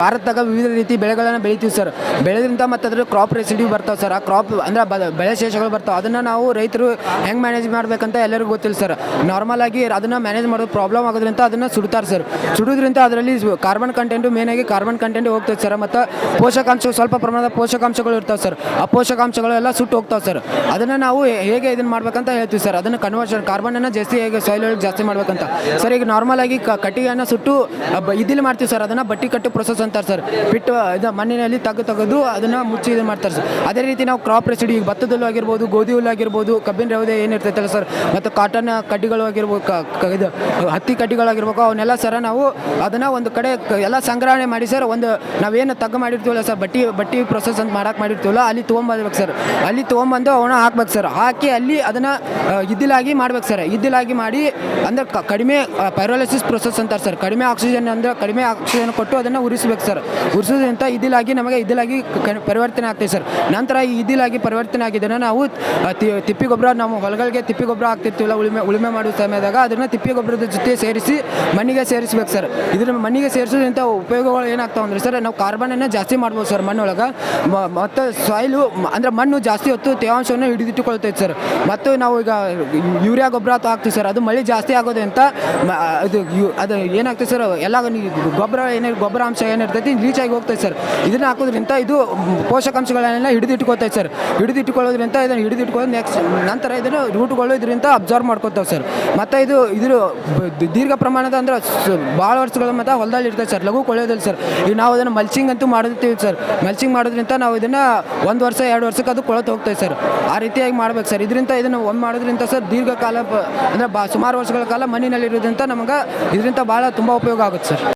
ಭಾರತದಾಗ ವಿವಿಧ ರೀತಿ ಬೆಳೆಗಳನ್ನು ಬೆಳಿತೀವಿ ಸರ್. ಬೆಳೆದ್ರಿಂದ ಮತ್ತು ಅದ್ರ ಕ್ರಾಪ್ ರೆಸಿಡಿ ಬರ್ತಾವೆ ಸರ್. ಆ ಕ್ರಾಪ್ ಅಂದ್ರೆ ಬೆಳೆ ಶೇಷಗಳು ಬರ್ತಾವೆ. ಅದನ್ನು ನಾವು ರೈತರು ಹೆಂಗೆ ಮ್ಯಾನೇಜ್ ಮಾಡ್ಬೇಕಂತ ಎಲ್ಲರಿಗೂ ಗೊತ್ತಿಲ್ಲ ಸರ್. ನಾರ್ಮಲ್ ಆಗಿ ಅದನ್ನು ಮ್ಯಾನೇಜ್ ಮಾಡೋದು ಪ್ರಾಬ್ಲಮ್ ಆಗೋದ್ರಿಂದ ಅದನ್ನು ಸುಡ್ತಾರೆ ಸರ್. ಸುಡೋದ್ರಿಂದ ಅದರಲ್ಲಿ ಕಾರ್ಬನ್ ಕಂಟೆಂಟು ಮೇನ್ ಆಗಿ ಕಾರ್ಬನ್ ಕಂಟೆಂಟ್ ಹೋಗ್ತದೆ ಸರ್. ಮತ್ತು ಪೋಷಕಾಂಶ ಸ್ವಲ್ಪ ಪ್ರಮಾಣದ ಪೋಷಕಾಂಶಗಳು ಇರ್ತಾವೆ ಸರ್. ಆ ಪೋಷಕಾಂಶಗಳು ಎಲ್ಲ ಸುಟ್ಟು ಹೋಗ್ತಾವೆ ಸರ್. ಅದನ್ನು ನಾವು ಹೇಗೆ ಇದನ್ನು ಮಾಡ್ಬೇಕಂತ ಹೇಳ್ತೀವಿ ಸರ್. ಅದನ್ನು ಕನ್ವರ್ಷನ್ ಕಾರ್ಬನನ್ನು ಜಾಸ್ತಿ ಹೇಗೆ ಸಾಯಿಲ್ ಜಾಸ್ತಿ ಮಾಡ್ಬೇಕಂತ. ಸರ್, ಈಗ ನಾರ್ಮಲ್ ಆಗಿ ಕಟ್ಟಿಗೆಯನ್ನು ಸುಟ್ಟು ಇದಿಲ್ಲಿ ಮಾಡ್ತೀವಿ ಸರ್. ಅದನ್ನು ಬಟ್ಟಿ ಕಟ್ಟು ಪ್ರೊಸೆಸ್ ಅಂತಾರೆ ಸರ್. ಬಿಟ್ಟು, ಇದು ಮಣ್ಣಿನಲ್ಲಿ ತಗ್ಗು ತೆಗೆದು ಅದನ್ನು ಮುಚ್ಚಿ ಇದು ಮಾಡ್ತಾರೆ ಸರ್. ಅದೇ ರೀತಿ ನಾವು ಕ್ರಾಪ್ ರೆಸಿಡಿ ಈಗ ಭತ್ತದಲ್ಲೂ ಆಗಿರ್ಬೋದು ಗೋಧಿ ಹುಲ್ಲು ಆಗಿರ್ಬೋದು, ಕಬ್ಬಿನ ರವದೆ ಏನಿರ್ತೈತಲ್ಲ ಸರ್. ಮತ್ತು ಕಾಟನ್ ಕಡ್ಡಿಗಳು ಆಗಿರ್ಬೋದು ಇದು ಹತ್ತಿ ಕಡ್ಡಿಗಳಾಗಿರ್ಬೇಕು, ಅವನ್ನೆಲ್ಲ ಸರ ನಾವು ಅದನ್ನು ಒಂದು ಕಡೆ ಎಲ್ಲ ಸಂಗ್ರಹಣೆ ಮಾಡಿ ಸರ್. ಒಂದು ನಾವೇನು ತಗ್ಗು ಮಾಡಿರ್ತೀವಲ್ಲ ಸರ್, ಬಟ್ಟಿ ಬಟ್ಟಿ ಪ್ರೊಸೆಸ್ ಅಂತ ಮಾಡಕ್ಕೆ ಮಾಡಿರ್ತೀವಲ್ಲ, ಅಲ್ಲಿ ತೊಗೊಂಬರ್ಬೇಕು ಸರ್. ಅಲ್ಲಿ ತೊಗೊಂಬಂದು ಅವನ್ನ ಹಾಕ್ಬೇಕು ಸರ್. ಹಾಕಿ ಅಲ್ಲಿ ಅದನ್ನು ಇದ್ದಿಲಾಗಿ ಮಾಡ್ಬೇಕು ಸರ್. ಇದ್ದಿಲಾಗಿ ಮಾಡಿ ಅಂದ್ರೆ ಕಡಿಮೆ ಪೈರೋಲಿಸಿಸ್ ಪ್ರೊಸೆಸ್ ಅಂತಾರೆ ಸರ್. ಕಡಿಮೆ ಆಕ್ಸಿಜನ್ ಅಂದರೆ ಕಡಿಮೆ ಆಕ್ಸಿಜನ್ ಕೊಟ್ಟು ಅದನ್ನು ಉರಿಸ್ಬೇಕು. ಸರ್. ಉರ್ಸೋದ್ರಿಂದ ಇದಿಲಾಗಿ ನಮಗೆ ಇದಿಲಾಗಿ ಪರಿವರ್ತನೆ ಆಗ್ತದೆ ಸರ್. ನಂತರ ಈ ಇದಿಲಾಗಿ ಪರಿವರ್ತನೆ ಆಗಿದ್ದನ್ನು ನಾವು ತಿಪ್ಪಿ ಗೊಬ್ಬರ ನಾವು ಹೊಲಗಳಿಗೆ ತಿಪ್ಪಿ ಗೊಬ್ಬರ ಹಾಕ್ತಿರ್ತೀವಲ್ಲ, ಉಳುಮೆ ಉಳುಮೆ ಮಾಡುವ ಸಮಯದಾಗ ಅದನ್ನು ತಿಪ್ಪಿ ಗೊಬ್ಬರದ ಜೊತೆ ಸೇರಿಸಿ ಮಣ್ಣಿಗೆ ಸೇರಿಸ್ಬೇಕು ಸರ್. ಇದನ್ನ ಮಣ್ಣಿಗೆ ಸೇರಿಸೋದ್ರಿಂದ ಉಪಯೋಗಗಳು ಏನಾಗ್ತಾವೆ ಅಂದರೆ ಸರ್, ನಾವು ಕಾರ್ಬನನ್ನು ಜಾಸ್ತಿ ಮಾಡ್ಬೋದು ಸರ್ ಮಣ್ಣೊಳಗೆ. ಮತ್ತು ಸಾಯಿಲು ಅಂದರೆ ಮಣ್ಣು ಜಾಸ್ತಿ ಹೊತ್ತು ತೇವಾಂಶವನ್ನು ಹಿಡಿದಿಟ್ಟುಕೊಳ್ತೈತೆ ಸರ್. ಮತ್ತು ನಾವು ಈಗ ಯೂರಿಯಾ ಗೊಬ್ಬರ ಅಥವಾ ಸರ್. ಅದು ಮಳೆ ಜಾಸ್ತಿ ಆಗೋದ್ರಿಂದ ಅದು ಅದು ಏನಾಗ್ತದೆ ಸರ್ ಎಲ್ಲ ಗೊಬ್ಬರ ಏನೇ ಗೊಬ್ಬರ ಅಂಶ ಏನಿರ್ತೈತಿ ರೀಚ್ ಆಗಿ ಹೋಗ್ತೈತೆ ಸರ್. ಇದನ್ನ ಹಾಕೋದ್ರಿಂದ ಇದು ಪೋಷಕಾಂಶಗಳನ್ನೆಲ್ಲ ಹಿಡಿದಿಟ್ಕೋತೈತೆ ಸರ್. ಹಿಡಿದಿಟ್ಕೊಳ್ಳೋದ್ರಿಂದ ಇದನ್ನು ಹಿಡಿದಿಟ್ಕೊಂಡು ನೆಕ್ಸ್ಟ್ ನಂತರ ಇದನ್ನು ರೂಟ್ಗಳು ಇದರಿಂದ ಅಬ್ಸರ್ವ್ ಮಾಡ್ಕೋತಾವೆ ಸರ್. ಮತ್ತು ಇದು ಇದ್ರ ದೀರ್ಘ ಪ್ರಮಾಣದ ಅಂದ್ರೆ ಭಾಳ ವರ್ಷಗಳ ಮತ್ತು ಹೊಲದಲ್ಲಿ ಇರ್ತದೆ ಸರ್. ಲಘು ಕೊಳೆಯೋದಿಲ್ಲ ಸರ್. ಈಗ ನಾವು ಅದನ್ನು ಮಲ್ಚಿಂಗ್ ಅಂತೂ ಮಾಡಿರ್ತೀವಿ ಸರ್. ಮಲ್ಚಿಂಗ್ ಮಾಡೋದ್ರಿಂದ ನಾವು ಇದನ್ನು ಒಂದು ವರ್ಷ, ಎರಡು ವರ್ಷಕ್ಕೆ ಅದು ಕೊಳತು ಹೋಗ್ತೈತೆ ಸರ್. ಆ ರೀತಿಯಾಗಿ ಮಾಡ್ಬೇಕು ಸರ್. ಇದರಿಂದ ಇದನ್ನು ಒಂದು ಮಾಡೋದ್ರಿಂದ ಸರ್ ದೀರ್ಘಕಾಲ ಅಂದರೆ ಬಾ, ಸುಮಾರು ವರ್ಷಗಳ ಕಾಲ ಮಣ್ಣಿನಲ್ಲಿ ಇರೋದ್ರಿಂದ ನಮಗೆ ಇದರಿಂದ ಭಾಳ ತುಂಬ ಉಪಯೋಗ ಆಗುತ್ತೆ ಸರ್.